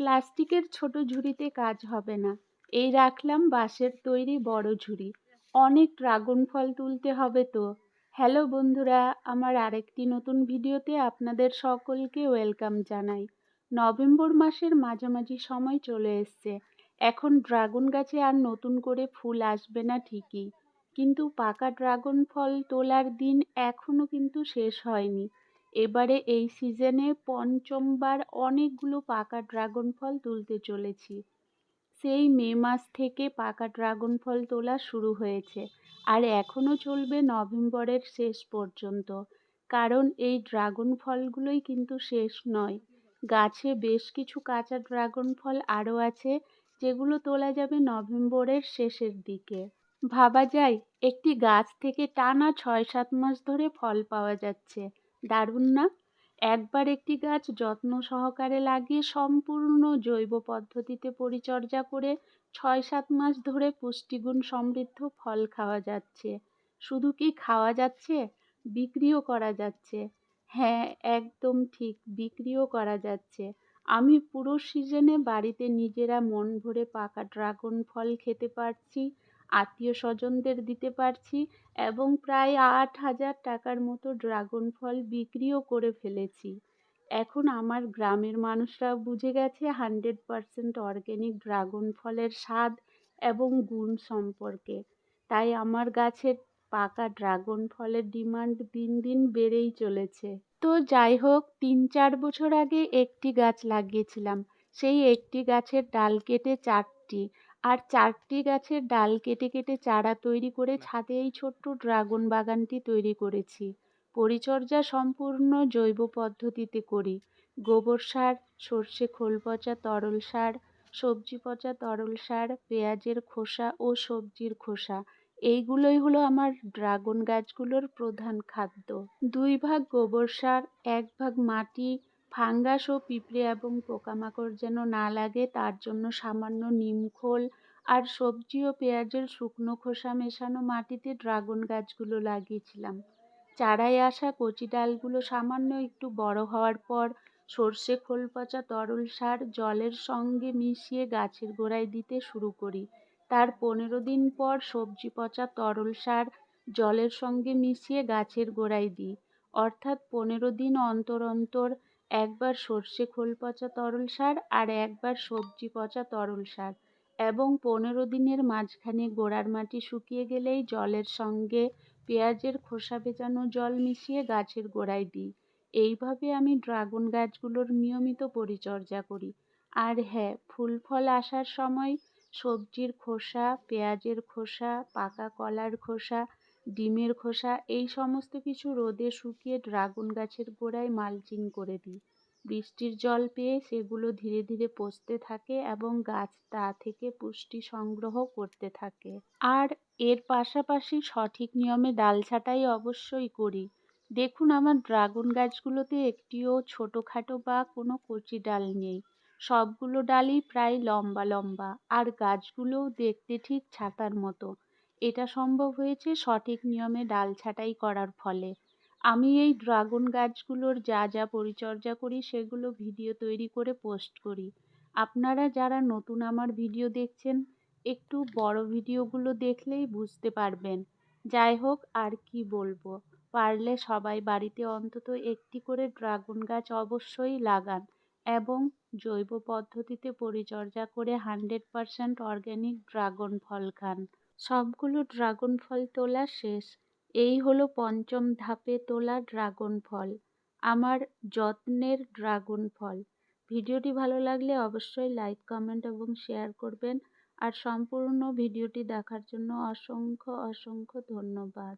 প্লাস্টিকের ছোট ঝুড়িতে কাজ হবে না। এই রাখলাম বাঁশের তৈরি বড় ঝুড়ি। অনেক ড্রাগন ফল তুলতে হবে তো। হ্যালো বন্ধুরা, আমার আরেকটি নতুন ভিডিওতে আপনাদের সকলকে ওয়েলকাম জানাই। নভেম্বর মাসের মাঝামাঝি সময় চলে এসছে। এখন ড্রাগন গাছে আর নতুন করে ফুল আসবে না ঠিকই। কিন্তু পাকা ড্রাগন ফল তোলার দিন এখনও কিন্তু শেষ হয়নি। এবারে এই সিজনে পঞ্চমবার অনেকগুলো পাকা ড্রাগন ফল তুলতে চলেছি। সেই মে মাস থেকে পাকা ড্রাগন ফল তোলা শুরু হয়েছে আর এখনও চলবে নভেম্বরের শেষ পর্যন্ত। কারণ এই ড্রাগন ফলগুলোই কিন্তু শেষ নয়। গাছে বেশ কিছু কাঁচা ড্রাগন ফল আরও আছে, যেগুলো তোলা যাবে নভেম্বরের শেষের দিকে। ভাবা যায়, একটি গাছ থেকে টানা ছয় সাত মাস ধরে ফল পাওয়া যাচ্ছে। দারুণ না? একবার একটি গাছ যত্ন সহকারে লাগিয়ে সম্পূর্ণ জৈব পদ্ধতিতে পরিচর্যা করে ছয় সাত মাস ধরে পুষ্টিগুণ সমৃদ্ধ ফল খাওয়া যাচ্ছে। শুধু কি খাওয়া যাচ্ছে? বিক্রিও করা যাচ্ছে। হ্যাঁ একদম ঠিক, বিক্রিও করা যাচ্ছে। আমি পুরো সিজনে বাড়িতে নিজেরা মন ভরে পাকা ড্রাগন ফল খেতে পারছি। আত্মীয় স্বজনদের দিতে পারছি এবং প্রায় আট হাজার টাকার মতো ড্রাগন ফল বিক্রিও করে ফেলেছি। এখন আমার গ্রামের মানুষরা বুঝে গেছে হান্ড্রেড পারসেন্ট অর্গ্যানিক ড্রাগন ফলের স্বাদ এবং গুণ সম্পর্কে। তাই আমার গাছের পাকা ড্রাগন ফলের ডিমান্ড দিন দিন বেড়েই চলেছে। তো যাই হোক, তিন চার বছর আগে একটি গাছ লাগিয়েছিলাম। সেই একটি গাছের ডাল কেটে চারটি আর চারটি গাছের ডাল কেটে কেটে চারা তৈরি করে ছাদে এই ছোট্ট ড্রাগন বাগানটি তৈরি করেছি। পরিচর্যা সম্পূর্ণ জৈব পদ্ধতিতে করি। গোবর সার, সর্ষে খোল পচা তরল সার, সবজি পচা তরল সার, পেঁয়াজের খোসা ও সবজির খোসা। এইগুলোই হলো আমার ড্রাগন গাছগুলোর প্রধান খাদ্য। দুই ভাগ গোবর সার, এক ভাগ মাটি ফাঙ্গাস ও পিঁপড়ে এবং পোকামাকড় যেন না লাগে, তার জন্য সামান্য নিমখোল আর সবজি ও পেঁয়াজের শুকনো খোসা মেশানো মাটিতে ড্রাগন গাছগুলো লাগিয়েছিলাম। চারায় আসা কচি ডালগুলো সামান্য একটু বড় হওয়ার পর সর্ষে খোল, পচা তরল সার জলের সঙ্গে মিশিয়ে গাছের গোড়ায় দিতে শুরু করি। তার পনেরো দিন পর সবজি, পচা তরল সার জলের সঙ্গে মিশিয়ে গাছের গোড়ায় দিই। অর্থাৎ পনেরো দিন অন্তর অন্তর একবার সর্ষে খোল পচা তরল সার আর একবার সবজি পচা তরল সার এবং পনেরো দিনের মাঝখানে গোড়ার মাটি শুকিয়ে গেলেই জলের সঙ্গে পেঁয়াজের খোসা ভেজানো জল মিশিয়ে গাছের গোড়ায় দিই। এইভাবে আমি ড্রাগন গাছগুলোর নিয়মিত পরিচর্যা করি। আর হ্যাঁ ফুল ফল আসার সময় সবজির খোসা, পেঁয়াজের খোসা, পাকা কলার খোসা ডিমের খোসা, এই সমস্ত কিছু রোদে শুকিয়ে ড্রাগন গাছের গোড়ায় মালচিং করে দিই। বৃষ্টির জল পেয়ে সেগুলো ধীরে ধীরে পচতে থাকে এবং গাছ তা থেকে পুষ্টি সংগ্রহ করতে থাকে। আর এর পাশাপাশি সঠিক নিয়মে ডাল ছাঁটাই অবশ্যই করি। দেখুন, আমার ড্রাগন গাছগুলোতে একটিও ছোটোখাটো বা কোনো কচি ডাল নেই। সবগুলো ডালই প্রায় লম্বা লম্বা, আর গাছগুলোও দেখতে ঠিক ছাতার মতো। এটা সম্ভব হয়েছে সঠিক নিয়মে ডাল ছাঁটাই করার ফলে। আমি এই ড্রাগন গাছগুলোর যা যা পরিচর্যা করি, সেগুলো ভিডিও তৈরি করে পোস্ট করি। আপনারা যারা নতুন আমার ভিডিও দেখছেন, একটু বড় ভিডিওগুলো দেখলেই বুঝতে পারবেন। যাই হোক, আর কি বলব? পারলে সবাই বাড়িতে অন্তত একটি করে ড্রাগন গাছ অবশ্যই লাগান এবং জৈব পদ্ধতিতে পরিচর্যা করে হান্ড্রেড পারসেন্ট অর্গ্যানিক ড্রাগন ফল খান। সবগুলো ড্রাগন ফল তোলা শেষ। এই হলো পঞ্চম ধাপে তোলা ড্রাগন ফল, আমার যত্নের ড্রাগন ফল। ভিডিওটি ভালো লাগলে অবশ্যই লাইক, কমেন্ট এবং শেয়ার করবেন। আর সম্পূর্ণ ভিডিওটি দেখার জন্য অসংখ্য অসংখ্য ধন্যবাদ।